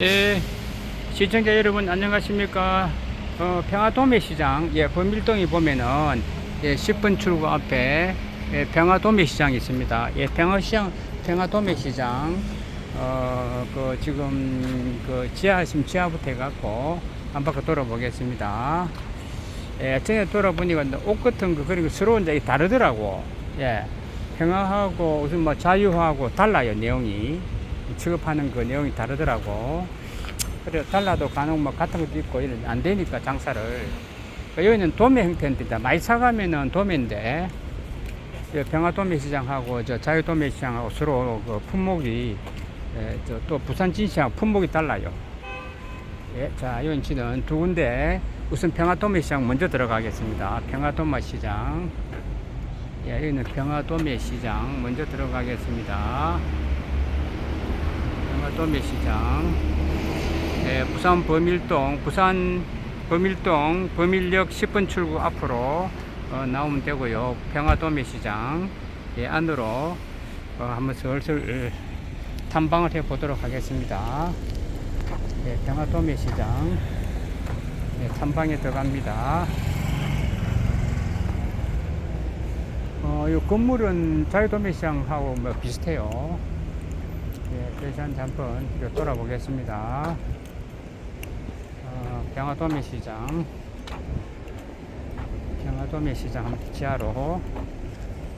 예, 시청자 여러분 안녕하십니까? 어, 평화도매시장, 예, 범일동에 보면은 예, 10번 출구 앞에 예, 평화도매시장이 있습니다. 예, 평화시장, 평화도매시장, 어, 그 지금 그 지하 지금 지하부터 해갖고 한 바퀴 돌아보겠습니다. 예, 전에 돌아보니까 옷 같은 거거 서로 이제 다르더라고. 예, 평화하고 무슨 뭐 자유하고 달라요 내용이. 취급하는 그 내용이 다르더라고. 그래 달라도 간혹 뭐 같은 것도 있고 안 되니까 장사를. 그 여기는 도매 형태인데 많이 사가면은 도매인데 이 평화도매 시장하고 저 자유도매 시장하고 서로 그 품목이 예, 저또 부산 진시하고 품목이 달라요. 예, 자, 여기 지는 두 군데 우선 평화도매 시장 먼저 들어가겠습니다. 평화도매 시장. 예, 여기는 평화도매 시장 먼저 들어가겠습니다. 평화도매 시장. 예, 부산 범일동, 부산 범일동 범일역 10번 출구 앞으로 어, 나오면 되고요. 평화도매 시장 예, 안으로 어, 한번 슬슬 탐방을 해 보도록 하겠습니다. 예, 평화도매 시장 예, 탐방에 들어갑니다. 어, 이 건물은 자유도매 시장하고 뭐 비슷해요. 예, 한- 한번 이렇게 돌아보겠습니다. 어, 평화도매 시장. 평화도매 시장 한번 지하로.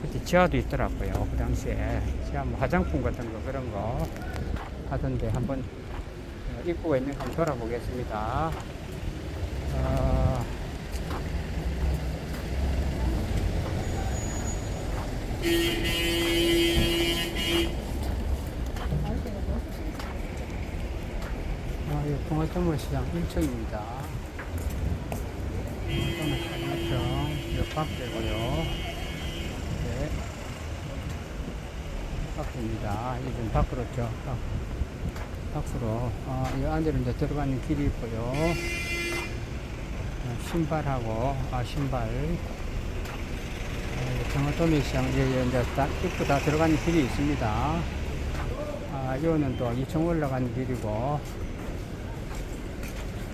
그때 지하도 있더라고요. 그 당시에. 지하 뭐 화장품 같은 거 그런 거 하던데 한번 어, 입구가 있는 거 한번 돌아보겠습니다. 어, 아, 이 동화정물 시장 1층입니다. 동화정물 시장 1층, 이 밖이고요. 네. 밖입니다. 이제 밖으로 죠 밖, 밖으로. 아, 이 안으로 이제 들어가는 길이 있고요. 아, 신발하고, 아, 신발. 정화도매 시장, 이제, 이제 다, 입구 다 들어가는 길이 있습니다. 아, 이거는 또 2층 올라가는 길이고,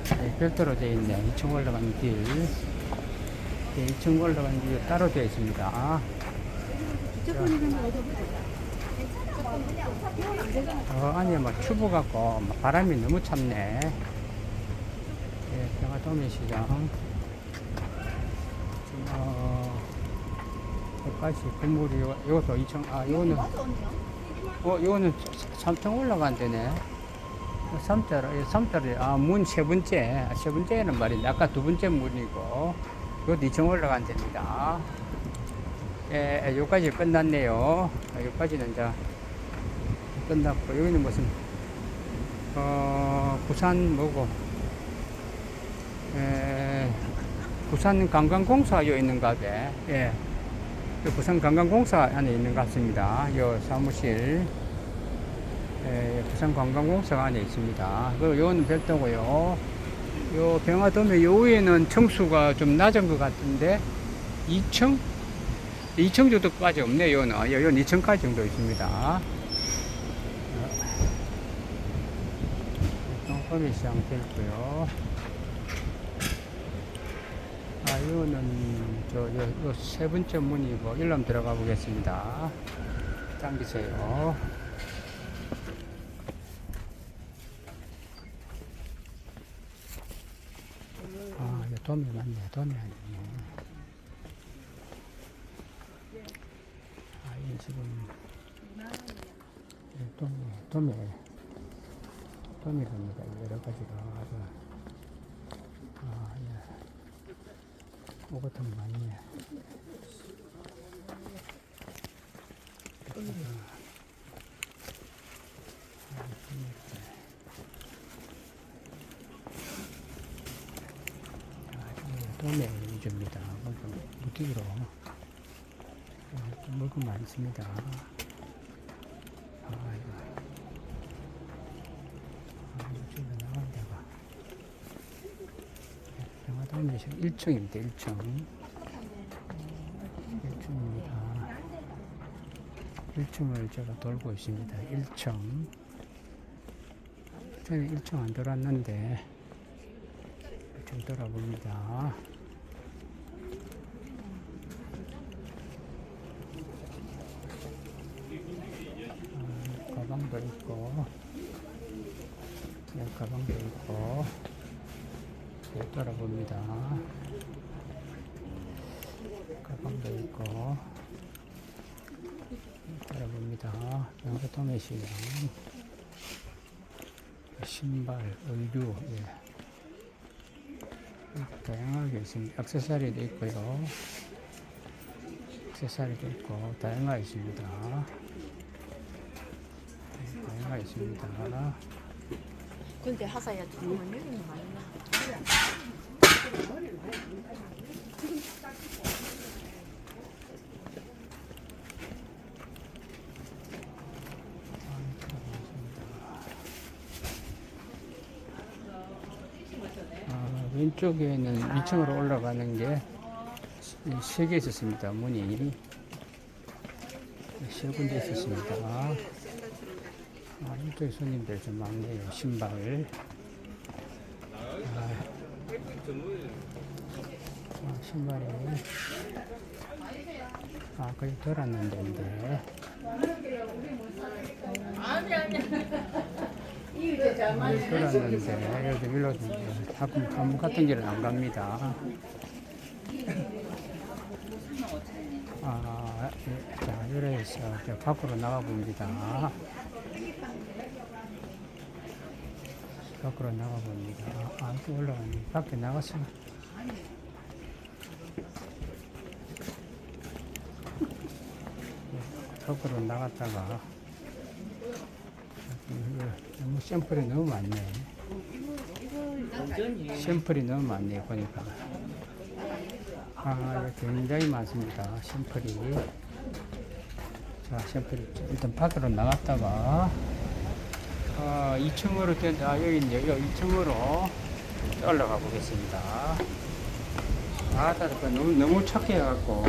네, 별도로 되어 있네. 2층 올라가는 길. 네, 2층 올라가는 길이 따로 되어 있습니다. 어, 안에 막 추부 같고 막 바람이 너무 찼네. 예, 평화도매 시장. 지금, 어, 여기까지 건물이, 요- 요것도 2층, 아, 요거는, 어, 요거는 3층 올라간 데네. 3자로, 3자로, 아, 문 세 번째. 아, 세 번째는 말인데, 아까 두 번째 문이고, 이것도 2층 올라간 데입니다. 예, 예, 여기까지 끝났네요. 아, 여기까지는 이제 끝났고, 여기는 무슨, 어, 부산 뭐고, 에, 부산 관광공사 여 있는가 봐. 예. 그 부산 관광공사 안에 있는 것 같습니다. 요 사무실. 예, 부산 관광공사가 안에 있습니다. 그 요는 별도고요. 요 병화도면 요 위에는 청수가 좀 낮은 것 같은데 2층? 2층 정도까지 없네요. 요는 요, 요 2층까지 정도 있습니다. 똥거리 시장 돼 있고요. 아, 이거는 저, 요, 요 세 번째 문이고, 일로 한번 들어가 보겠습니다. 당기세요. 아, 이거 도매 맞네, 도매 아니네. 아, 이게 지금, 예, 도매, 도매, 도매랍니다. 여러 가지가 아주, 아, 예. 오 같은 거 많네. 위주입니다. 물건 무기로 물건 많습니다. 아, 이거. 아, 이쪽에 나간 데가. 영화도매 1층입니다. 1층. 1층입니다. 1층을 제가 돌고 있습니다. 1층. 전에 1층 안 돌았는데 1층 돌아봅니다. 아, 가방도 있고 네, 가방도 있고 네, 돌아봅니다. 가방도 있고 따라봅니다. 영화 도매시장 신발, 의류, 예. 다양하게 있습니다. 액세서리도 있고요. 액세서리도 있고 다양하게 있습니다. 네, 다양하게 있습니다. 근데 하사야 지금은 여기는 많이 나. 아, 왼쪽에는 2층으로 올라가는 게 세 개 있었습니다. 문이 세 군데 있었습니다. 아, 이쪽에 손님들 좀 많네요. 신발. 아, 아, 신발이 아, 거기 돌았는데 인데. 여기 돌았는데 여기 일로 가끔 가문 같은 길은 안 갑니다. 아, 예, 자, 이래서 밖으로 나가 봅니다. 밖으로 나가 봅니다. 아, 또 올라가네. 밖에 나갔어. 예, 밖으로 나갔다가 너무 샘플이 너무 많네. 샘플이 너무 많네 보니까. 아, 굉장히 많습니다. 샘플이. 자, 샘플이 일단 밖으로 나갔다가 어, 2층으로 된, 아, 여기 있네요. 여기 2층으로 올라가 보겠습니다. 아, 따뜻해. 너무, 너무 착해갖고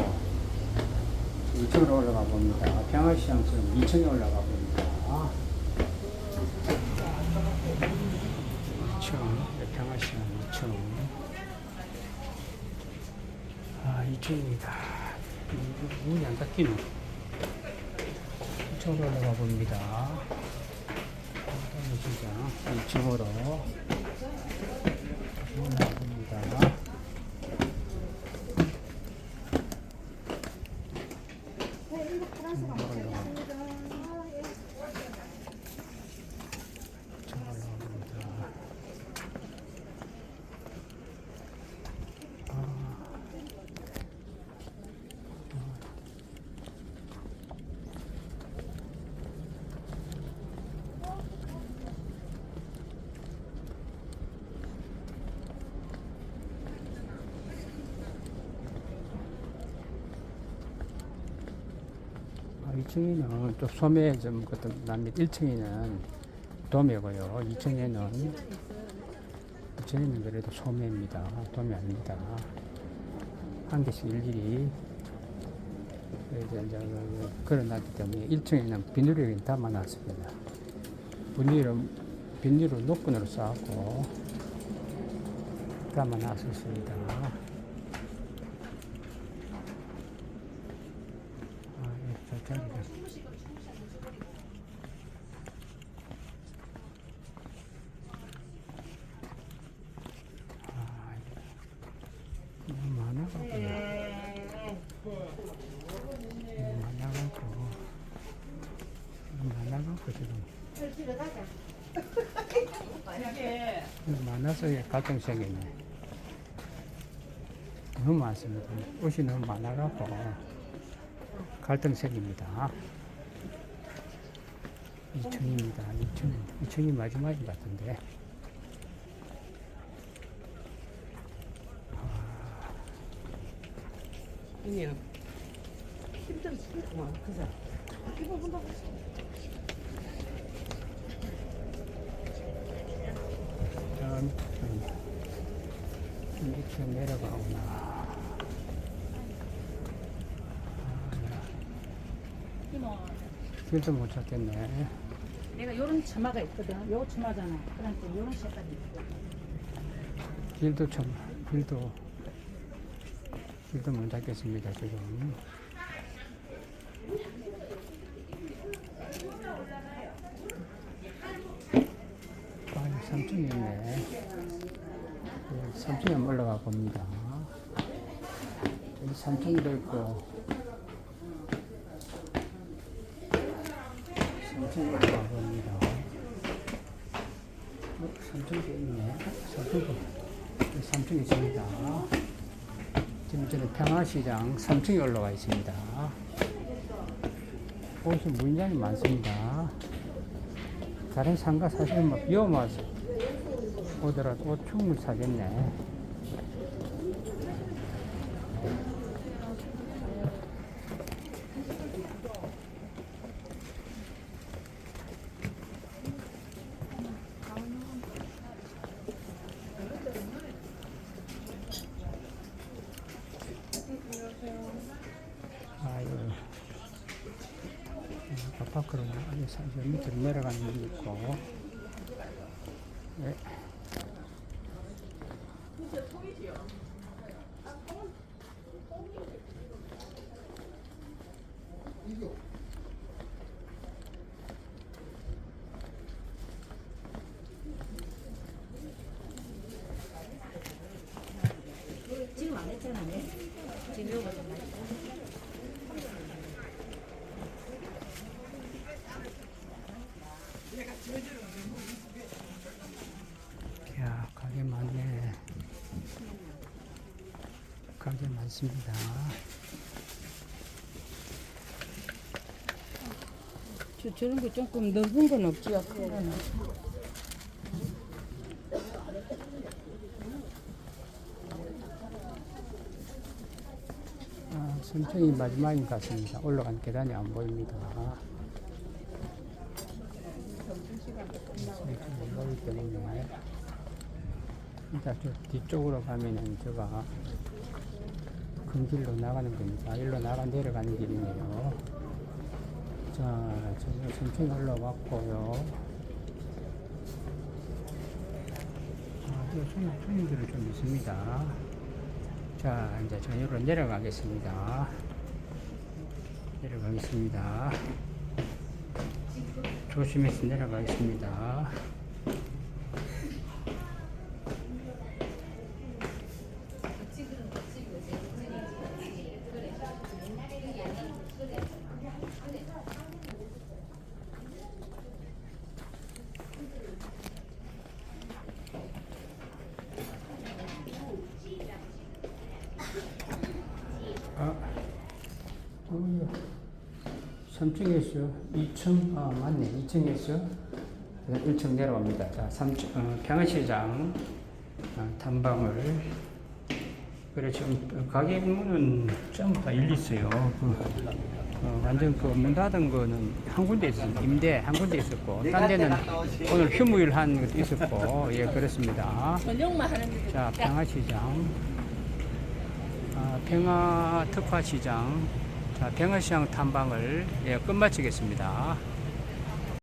2층으로 올라가 봅니다. 평화시장처럼 2층에 올라가 봅니다. 2층, 네, 평화시장 2층. 아, 2층입니다. 문이 안 닫히노. 2층으로 올라가 봅니다. 2층으로 1층에는 좀 소매 좀 같은 남미 1층에는 도매고요. 2층에는 2층에는 그래도 소매입니다. 도매 아닙니다. 한 개씩 일일이 이제 이제 걸어놨기 때문에 1층에는 비닐을 담아놨습니다. 비닐은 비닐을 노끈으로 쌓았고 담아놨었습니다. 이게 갈등 생겼네. 너무 많습니다. 옷이 너무 많아가지고. 갈등색입니다. 2층입니다. 2층. 2층이 마지막인 것 같은데. 이요. 힘들어 죽겠구만. 그죠? 이거 본다고. 다음, 밑으로 내려가구나. 길도 못 찾겠네. 내가 요런 처마가 있거든. 요 처마잖아. 그러니까 요런 색깔이 있고. 길도 참 길도 길도 못 잡겠습니다 지금 아, 3층이 있네. 3층에 한번 올라가 봅니다. 여기 3층도 있고, 3층에 올라가 봅니다. 어, 3층도 있네. 3층도, 3층에 있습니다. 지금 저는 평화시장 3층에 올라가 있습니다. 곳이 무인장이 많습니다. 다른 상가 사실은 막 위험해서 오더라도 옷 충분히 사겠네. 아유. 안에서 이제 밑으로 내려가는 게 있고. 네. 지금 안 했잖아. 네. 지금 요거 좀 맛있다. 야, 가게 많네. 가게 많습니다. 저, 저런 거 조금 넓은 건 없지요. 큰 거는. 아, 선청이 마지막인 것 같습니다. 올라간 계단이 안 보입니다. 때문에 일단 저 뒤쪽으로 가면은 저가 큰 길로 나가는 겁니다. 일로 나가 내려가는 길이네요. 자, 저기 선청이 올라왔고요. 아, 저 손, 손님들은 좀 있습니다. 자, 이제 전유로 내려가겠습니다. 내려가겠습니다. 조심해서 내려가겠습니다. 아, 어, 3층에서 2층, 아, 맞네. 2층에서 1층 내려옵니다. 자, 3층, 어, 평화시장 어, 탐방을. 그래, 지금 가게 문은 전부 다 열렸어요. 그, 어, 완전 그 문 닫은 거는 한 군데 있었어요. 임대 한 군데 있었고, 딴 데는 오늘 휴무일 한 것도 있었고, 예, 그렇습니다. 전용만. 자, 평화시장. 아, 평화 특화시장. 자, 평화시장 탐방을 예, 끝마치겠습니다.